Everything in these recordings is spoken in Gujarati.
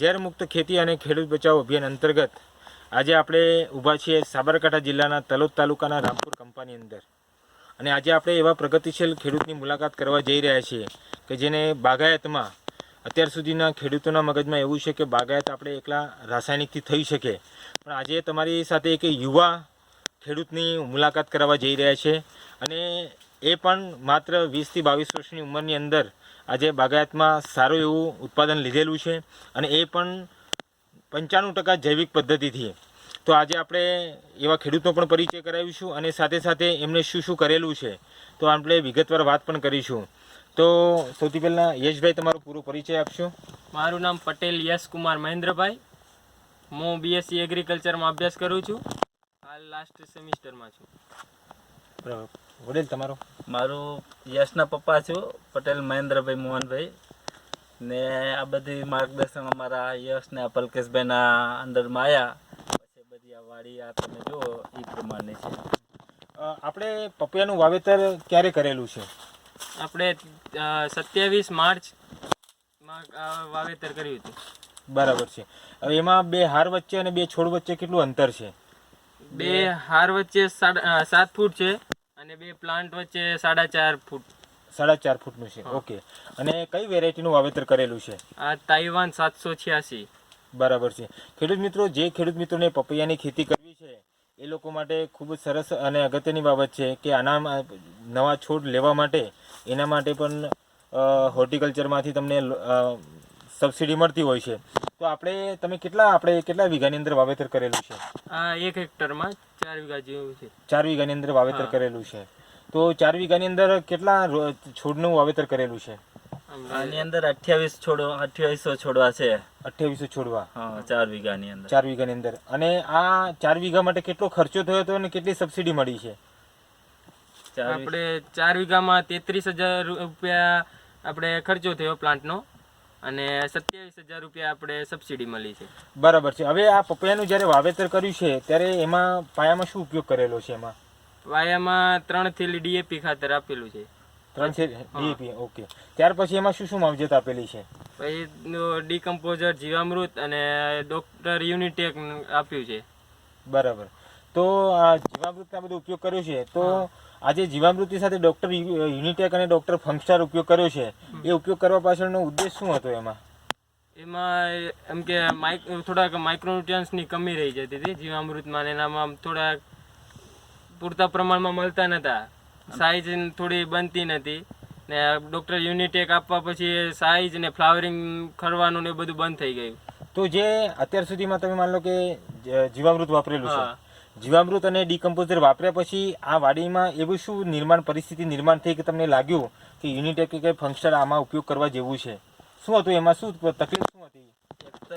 ઝેર મુક્ત ખેતી અને ખેડૂત બચાવ અભિયાન અંતર્ગત આજે આપણે ઊભા છીએ સાબરકાંઠા જિલ્લાના તલોદ તાલુકાના રામપુર કંપાની અંદર. અને આજે આપણે એવા પ્રગતિશીલ ખેડૂતની મુલાકાત કરવા જઈ રહ્યા છીએ કે જેને બાગાયતમાં અત્યાર સુધીના ખેડૂતોના મગજમાં એવું છે કે બાગાયત આપણે એકલા રાસાયણિકથી થઈ શકે. પણ આજે તમારી સાથે એક યુવા ખેડૂતની મુલાકાત કરવા જઈ રહ્યા છે. અને એ પણ માત્ર વીસથી બાવીસ વર્ષની ઉંમરની અંદર આજે બાગાયતમાં સારું એવું ઉત્પાદન લીધેલું છે અને એ પણ પંચાણું ટકા જૈવિક પદ્ધતિથી. તો આજે આપણે એવા ખેડૂતનો પણ પરિચય કરાવીશું અને સાથે સાથે એમને શું શું કરેલું છે તો આપણે વિગતવાર વાત પણ કરીશું. તો સૌથી પહેલાં યશભાઈ તમારો પૂરો પરિચય આપશો. મારું નામ પટેલ યશ કુમાર મહેન્દ્રભાઈ. હું બીએસસી એગ્રીકલ્ચરમાં અભ્યાસ કરું છું. હાલ લાસ્ટ સેમિસ્ટરમાં છું. બરાબર. વડીલ તમારો? મારું યશના પપ્પા છું પટેલ મહેન્દ્રભાઈ મોહનભાઈ. ને આ બધી માર્ગદર્શન અમારા યશ ને પલકેશભાઈના અંદરમાં આવ્યા પછી બધી આ વાડી આ તમે જુઓ એ પ્રમાણે છે. આપણે પપૈયાનું વાવેતર ક્યારે કરેલું છે? આપણે સત્યાવીસ માર્ચમાં આ વાવેતર કર્યું હતું. બરાબર છે. હવે એમાં બે હાર વચ્ચે અને બે છોડ વચ્ચે કેટલું અંતર છે? બે હાર વચ્ચે સાત ફૂટ છે. અને બે પ્લાન્ટ વચ્ચે સાડા ચાર ફૂટ. સાડા ચાર ફૂટનું છે. ઓકે. અને કઈ વેરાયટીનું વાવેતર કરેલું છે? આ તાઇવાન સાતસો છ્યાસી. બરાબર છે. ખેડૂત મિત્રો જે ખેડૂત મિત્રોને પપૈયાની ખેતી કરવી છે એ લોકો માટે ખૂબ જ સરસ અને અગત્યની બાબત છે કે આના નવા છોડ લેવા માટે એના માટે પણ હોર્ટિકલ્ચરમાંથી તમને સબસિડી મળતી હોય છે. તો આપણે તમે કેટલા આપણે કેટલા વીઘાની અંદર વાવેતર કરેલું છે? આ એક હેક્ટરમાં ચાર વીઘા જેવું છે. ચાર વીઘાની અંદર વાવેતર કરેલું છે. તો ચાર વીઘાની અંદર કેટલા છોડનું વાવેતર કરેલું છે? આની અંદર અઠ્યાવીસ છોડો અઠ્યાવીસો છોડવા છે. અઠ્યાવીસો છોડવા? હા ચાર વીઘાની અંદર. ચાર વીઘાની અંદર. અને આ ચાર વીઘા માટે કેટલો ખર્ચો થયો હતો અને કેટલી સબસિડી મળી છે? આપણે ચાર વીઘામાં તેત્રીસ હજાર રૂપિયા આપણે ખર્ચો થયો પ્લાન્ટનો. અને સત્યાવીસ હજાર રૂપિયા આપણે સબસિડી મળી છે. બરાબર છે. હવે આ પપૈયાનું જ્યારે વાવેતર કર્યું છે ત્યારે એમાં પાયામાં શું ઉપયોગ કરેલો છે એમાં? વાયામાં ત્રણ થેલી ડીએપી ખાતર આપેલું છે. ત્રણ છે ડીએપી ઓકે. ત્યાર પછી એમાં શું શું માવજત આપેલી છે? પછી ડીકમ્પોઝર જીવામૃત અને ડોક્ટર યુનિટેક આપ્યું છે. બરાબર. તો આ જીવામૃતના બધો ઉપયોગ કર્યો છે તો આજે જીવામૃતિ સાથે ડોક્ટર યુનિટેક અને ડોક્ટર ફંક્સ્ટાર ઉપયોગ કર્યો છે. એ ઉપયોગ કરવા પાછળનો ઉદ્દેશ શું હતો એમાં? એમાં એમ કે માઇક થોડાક માઇક્રોન્યુટ્રન્સની કમી રહી જતી હતી જીવામૃતમાં એનામાં થોડાક પૂરતા પ્રમાણમાં મળતા નહોતા સાઇઝ થોડી બનતી નથી ને ડૉક્ટર યુનિટેક આપવા પછી સાઇઝ ને ફ્લાવરિંગ ખરવાનું ને એ બધું બંધ થઈ ગયું. તો જે અત્યાર સુધીમાં તમે માન લો કે જીવામૃત વાપરેલું છે. જીવામૃત અને ડીકમ્પોઝર વાપર્યા પછી આ વાડીમાં એવું શું નિર્માણ પરિસ્થિતિ નિર્માણ થઈ કે તમને લાગ્યું કે યુનિટેક કે ફંક્શન આમાં ઉપયોગ કરવા જેવું છે? શું હતું? એમાં શું તકલીફ શું હતી? તો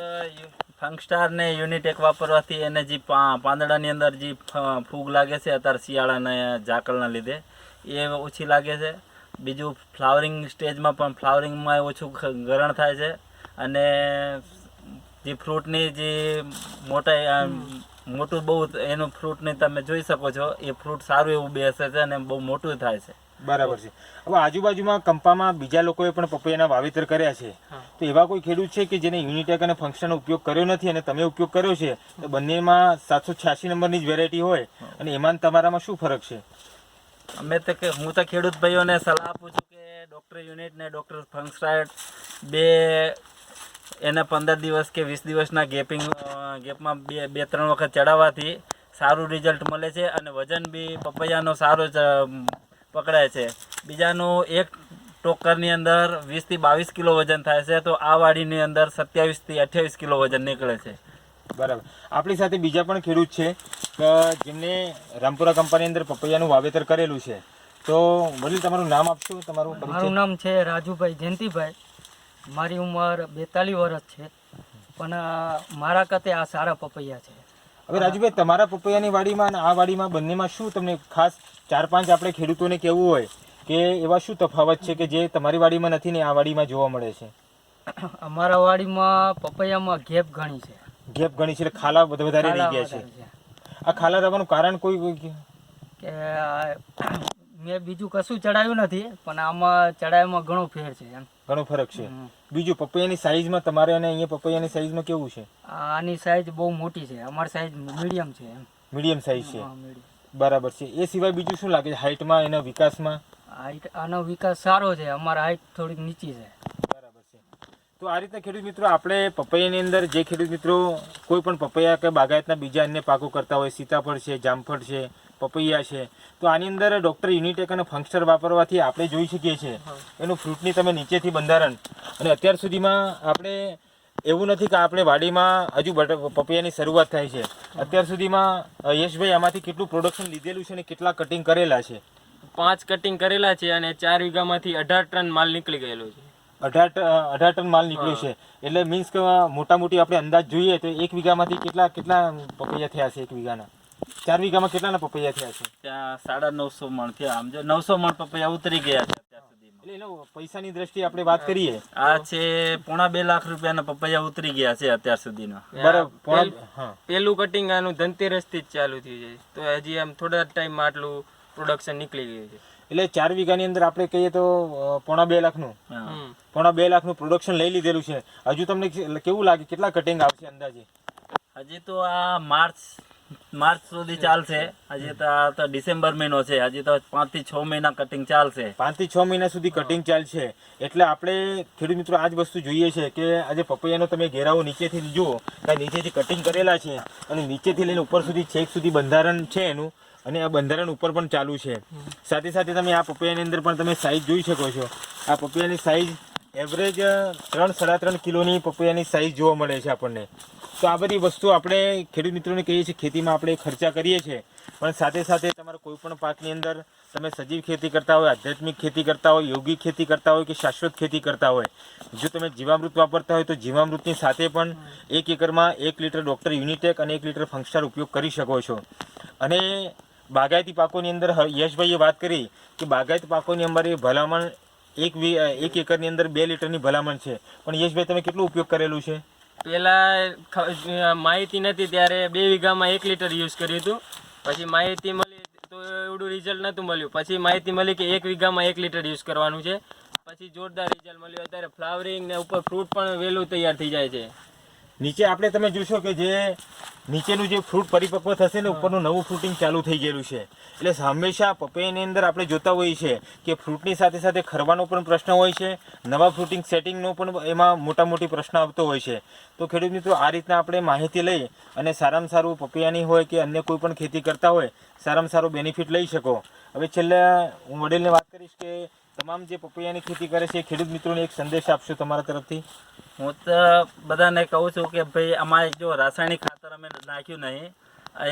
ફંગસ્ટાર ને યુનિટેક વાપરવાથી એને જે પાંદડાની અંદર જે ફૂગ લાગે છે, અત્યારે શિયાળાના ઝાકળના લીધે, એ ઓછી લાગે છે. બીજું ફ્લાવરિંગ સ્ટેજમાં પણ ફ્લાવરિંગમાં ઓછું ગરણ થાય છે. અને જે ફ્રૂટની જે મોટા મોટું બહુ એનું ફ્રૂટની તમે જોઈ શકો છો એ ફ્રૂટ સારું એવું બેસે છે અને બહુ મોટું થાય છે. બરાબર છે. હવે આજુબાજુમાં કંપામાં બીજા લોકોએ પણ પપૈયાના વાવેતર કર્યા છે. તો એવા કોઈ ખેડૂત છે કે જેને યુનિટેક અને ફંક્શનનો ઉપયોગ કર્યો નથી અને તમે ઉપયોગ કર્યો છે તો બંનેમાં સાતસો છ્યાસી નંબરની જ વેરાયટી હોય અને એમાં તમારામાં શું ફરક છે? અમે તો કે હું તો ખેડૂત ભાઈઓને સલાહ આપું છું કે ડૉક્ટર યુનિટ ને ડૉક્ટર ફંક્સાઇડ બે એને પંદર દિવસ કે વીસ દિવસના ગેપિંગ ગેપમાં બે બે ત્રણ વખત ચડાવવાથી સારું રિઝલ્ટ મળે છે અને વજન બી પપૈયાનો સારો પકડાય છે. બીજાનું એક ટોકરની અંદર વીસથી બાવીસ કિલો વજન થાય છે તો આ વાડીની અંદર સત્યાવીસથી અઠ્યાવીસ કિલો વજન નીકળે છે. બરાબર. આપણી સાથે બીજા પણ ખેડૂત છે કે જેમને રામપુરા કંપની અંદર પપૈયાનું વાવેતર કરેલું છે તો વડીલ તમારું નામ આપશો? તમારું પરિચય? મારું નામ છે રાજુભાઈ જયંતિભાઈ. મારી ઉંમર બેતાલીસ વર્ષ છે. પણ મારા કતે આ સારા પપૈયા છે. હવે રાજુભાઈ તમારા પપૈયાની વાડીમાં અને આ વાડીમાં બંનેમાં શું તમને ખાસ ચાર પાંચ આપણે ખેડૂતોને કહેવું હોય કે એવા શું તફાવત છે કે જે તમારી વાડીમાં નથી ને આ વાડીમાં જોવા મળે છે? અમારા વાડીમાં પપૈયામાં ગેપ ઘણી છે. ગેપ ઘણી છે એટલે ખાલા વધ- વધારે રહી ગયા છે. આ ખાલા રહેવાનું કારણ કોઈ કે- મેં બીજું કશું ચડાવ્યું નથી પણ આમાં ચડાવ્યામાં ઘણો ફેર છે એમ. ઘણો ફરક છે. બીજું પપૈયાની સાઈઝમાં તમારે અને અહીંયા પપૈયાની સાઈઝમાં કેવું છે? આની સાઈઝ બહુ મોટી છે. અમારી સાઈઝ મીડિયમ છે એમ. મીડિયમ સાઈઝ છે. બરાબર છે. એ સિવાય બીજું શું લાગે છે? હાઇટમાં એના વિકાસમાં? હાઈટ આનો વિકાસ સારો છે. અમારા હાઈટ થોડીક નીચી છે. બરાબર છે. તો આ રીતના ખેડૂત મિત્રો આપણે પપૈયાની અંદર જે ખેડૂત મિત્રો કોઈ પણ પપૈયા કે બાગાયતના બીજા અન્ય પાકો કરતા હોય સીતાફળ છે જામફળ છે પપૈયા છે. તો આની અંદર ડૉક્ટર યુનિટેક અને ફંક્સ્ટર વાપરવાથી આપણે જોઈ શકીએ છીએ. એનું ફ્રૂટની તમે નીચેથી બંધારણ. અને અત્યાર સુધીમાં આપણે એવું નથી કે આપણે વાડીમાં હજુ બટ- પપૈયાની શરૂઆત થાય છે. અત્યાર સુધીમાં યશભાઈ આમાંથી કેટલું પ્રોડક્શન લીધેલું છે અને કેટલા કટિંગ કરેલા છે? પાંચ કટિંગ કરેલા છે અને ચાર વીઘામાંથી અઢાર ટન માલ નીકળી ગયેલો છે. અઢાર અઢાર ટન માલ નીકળ્યો છે. એટલે મીન્સ કે મોટા મોટી આપણે અંદાજ જોઈએ તો એક વીઘામાંથી કેટલા કેટલા પપૈયા થયા છે એક વીઘાના? ચાર વીઘામાં કેટલાના પપૈયા થયા છે? ત્યાં સાડા નવસો મણ થયા. આમ જો નવસો મણ પપૈયા ઉતરી ગયા છે અત્યાર સુધીમાં. એટલે એનો પૈસાની દ્રષ્ટિએ આપણે વાત કરીએ. આ છે પોણા બે લાખ રૂપિયાના પપૈયા ઉતરી ગયા છે અત્યાર સુધીના. બરાબર પોણા- પેલ- કટિંગ આનું ધનતેરસથી જ ચાલુ થયું છે. તો હજી આમ થોડા ટાઈમમાં આટલું પ્રોડક્શન નીકળી ગયું છે. એટલે ચાર વીઘાની અંદર આપણે કહીએ તો પોણા બે લાખનું. પોણા બે લાખનું પ્રોડક્શન લઈ લીધેલું છે. હજુ તમને કેવું લાગે? કેટલા કટિંગ આવશે અંદાજે? હજી તો આ માર્ચ માર્ચ સુધી ચાલશે. હજી તો આ તો ડિસેમ્બર મહિનો છે. હજી તો પાંચથી છ મહિના કટિંગ ચાલશે. પાંચથી છ મહિના સુધી કટિંગ ચાલશે. એટલે આપણે ખેડૂત મિત્રો આ જ વસ્તુ જોઈએ છે કે આજે પપૈયાનો તમે ઘેરાવો નીચેથી જુઓ કે નીચેથી કટિંગ કરેલા છે અને નીચેથી લઈને ઉપર સુધી, છેક સુધી બંધારણ છે એનું અને આ બંધારણ ઉપર પણ ચાલુ છે. સાથે સાથે તમે આ પપૈયાની અંદર પણ તમે સાઈઝ જોઈ શકો છો. આ પપૈયાની સાઈઝ એવરેજ ત્રણ સાડા ત્રણ કિલોની પપૈયાની સાઈઝ જોવા મળે છે આપણને. તો આ બધી વસ્તુ આપણે ખેડૂત મિત્રોને કહીએ છીએ, ખેતીમાં આપણે ખર્ચા કરીએ છીએ. પણ સાથે સાથે તમારા કોઈપણ પાકની અંદર તમે સજીવ ખેતી કરતા હોય, આધ્યાત્મિક ખેતી કરતા હોય યોગિક ખેતી કરતા હોય કે શાશ્વત ખેતી કરતા હોય, જો તમે જીવામૃત વાપરતા હોય તો જીવામૃતની સાથે પણ એક એકરમાં એક લીટર ડૉક્ટર યુનિટેક અને એક લીટર ફંક્સ્ટાર ઉપયોગ કરી શકો છો. અને બાગાયતી પાકોની અંદર યશભાઈએ વાત કરી કે બાગાયતી પાકોની અમારી ભલામણ એક એક એકરની અંદર બે લીટરની ભલામણ છે. પણ યશભાઈ, તમે કેટલો ઉપયોગ કરેલું છે? ખ- માહિતી નથી ત્યારે બે વીઘામાં એક લીટર યુઝ કર્યું હતું. પછી માહિતી મળી તો એવડું રિઝલ્ટ નહોતું મળ્યું. પછી માહિતી મળી કે એક વીઘામાં એક લીટર યુઝ કરવાનું છે. પછી જોરદાર રિઝલ્ટ મળ્યું. અત્યારે ફ્લાવરિંગ ને ઉપર ફ્રૂટ પણ વહેલું તૈયાર થઈ જાય છે. નીચે આપણે તમે જોશો કે જે નીચેનું જે ફ્રૂટ પરિપક્વ થશે ને ઉપરનું નવું ફ્રૂટિંગ ચાલુ થઈ ગયેલું છે. એટલે હંમેશા પપૈયાની અંદર આપણે જોતા હોઈએ છીએ કે ફ્રૂટની સાથે સાથે ખરવાનો પણ પ્રશ્ન હોય છે, નવા ફ્રૂટિંગ સેટિંગનો પણ એમાં મોટા મોટી પ્રશ્ન આવતો હોય છે. તો ખેડૂત મિત્રો, આ રીતના આપણે માહિતી લઈ અને સારામાં સારું પપૈયાની હોય કે અન્ય કોઈ પણ ખેતી કરતા હોય, સારામાં સારું બેનિફિટ લઈ શકો. હવે છેલ્લે હું વડીલને વાત કરીશ કે તમામ જે પપૈયાની ખેતી કરે છે ખેડૂત મિત્રોને એક સંદેશ આપશો તમારા તરફથી. હું તો બધાને કહું છું કે ભાઈ, અમારે જો રાસાયણિક ખાતર અમે નાખ્યું નહીં,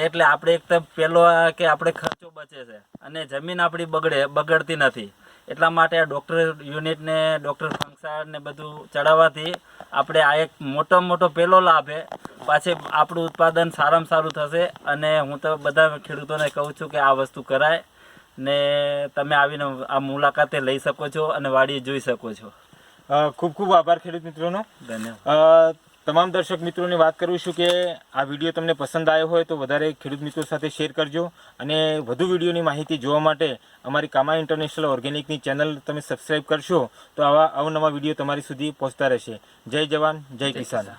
એટલે આપણે એક તો પહેલો કે આપણે ખર્ચો બચે છે અને જમીન આપણી બગડે, બગડતી નથી. એટલા માટે આ ડૉક્ટર યુનિટને, ડૉક્ટર ફંક્સાને બધું ચડાવવાથી આપણે આ એક મોટો મોટો પહેલો લાભ છે પાછી આપણું ઉત્પાદન સારામાં સારું થશે અને હું તો બધા ખેડૂતોને કહું છું કે આ વસ્તુ કરાય. ને તમે આવીને આ મુલાકાતે લઈ શકો છો અને વાડી જોઈ શકો છો. ખૂબ ખૂબ આભાર ખેડૂત મિત્રોનો. ધન્યવાદ. તમામ દર્શક મિત્રોને વાત કરું છું કે આ વીડિયો તમને પસંદ આવ્યો હોય તો વધારે ખેડૂત મિત્રો સાથે શેર કરજો અને વધુ વિડીયોની માહિતી જોવા માટે અમારી કામા ઇન્ટરનેશનલ ઓર્ગેનિકની ચેનલ તમે સબસ્ક્રાઈબ કરશો તો આવા અવનવા વીડિયો તમારી સુધી પહોંચતા રહેશે. જય જવાન જય કિસાન.